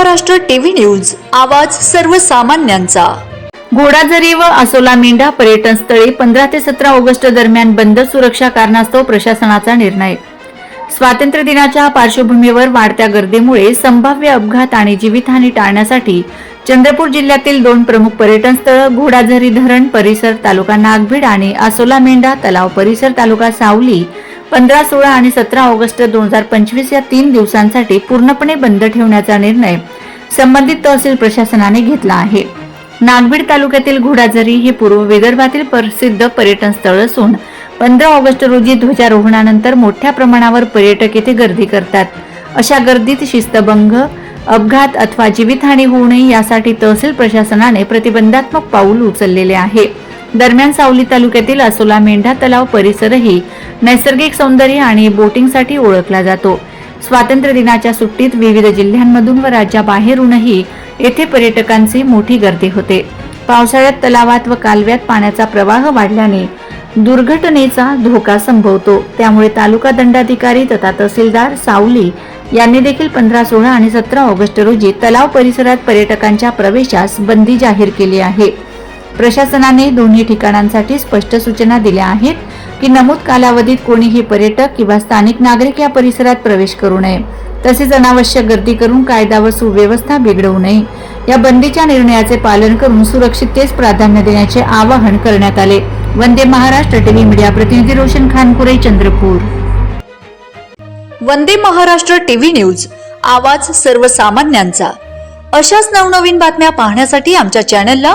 Maharashtra TV news आवाज सर्वसामान्यांचा. घोडाझरी व असोला मेंढा पर्यटन स्थळी पंधरा ते सतरा ऑगस्ट दरम्यान बंद सुरक्षा कारणास्तव प्रशासनाचा निर्णय. स्वातंत्र्य दिनाच्या पार्श्वभूमीवर वाढत्या गर्दीमुळे संभाव्य अपघात आणि जीवितहानी टाळण्यासाठी चंद्रपूर जिल्ह्यातील दोन प्रमुख पर्यटन स्थळ घोडाझरी धरण परिसर तालुका नागभीड आणि असोला मेंढा तलाव परिसर तालुका सावली पंधरा सोळा आणि सतरा ऑगस्ट दोन हजार पंचवीस या तीन दिवसांसाठी पूर्णपणे बंद ठेवण्याचा निर्णय संबंधित तहसील प्रशासनाने घेतला आहे. नागबीड तालुक्यातील घोडाझरी हे पूर्व विदर्भातील प्रसिद्ध पर्यटन स्थळ असून पंधरा ऑगस्ट रोजी ध्वजारोहणानंतर मोठ्या प्रमाणावर पर्यटक येथे गर्दी करतात. अशा गर्दीत शिस्तभंग अपघात अथवा जीवितहानी होऊ नये यासाठी तहसील प्रशासनाने प्रतिबंधात्मक पाऊल उचललेले आहे. दरम्यान सावली तालुक्यातील असोला मेंढा तलाव परिसरही नैसर्गिक सौंदर्य आणि बोटिंगसाठी ओळखला जातो. स्वातंत्र्य दिनाच्या सुट्टीत विविध जिल्ह्यांमधून व राज्याबाहेरूनही येथे पर्यटकांची मोठी गर्दी होते. पावसाळ्यात तलावात व कालव्यात पाण्याचा प्रवाह वाढल्याने दुर्घटनेचा धोका संभवतो. त्यामुळे तालुका दंडाधिकारी तथा तहसीलदार सावली यांनी देखील पंधरा सोळा आणि सतरा ऑगस्ट रोजी तलाव परिसरात पर्यटकांच्या प्रवेशास बंदी जाहीर केली आहे. प्रशासनाने दोन्ही ठिकाणांसाठी स्पष्ट सूचना दिल्या आहेत की नमूद कालावधीत कोणीही पर्यटक किंवा स्थानिक नागरिक या परिसरात प्रवेश करू नये. तसेच अनावश्यक गर्दी करून कायदा व सुव्यवस्था बिघडवू नये. या बंदीच्या निर्णयाचे पालन करून सुरक्षिततेस प्राधान्य देण्याचे आवाहन करण्यात आले. वंदे महाराष्ट्र टीव्ही मीडिया प्रतिनिधी रोशन खानपुरे चंद्रपूर. वंदे महाराष्ट्र टीव्ही न्यूज आवाज सर्वसामान्यांचा. अशाच नवनवीन बातम्या पाहण्यासाठी आमच्या चॅनलला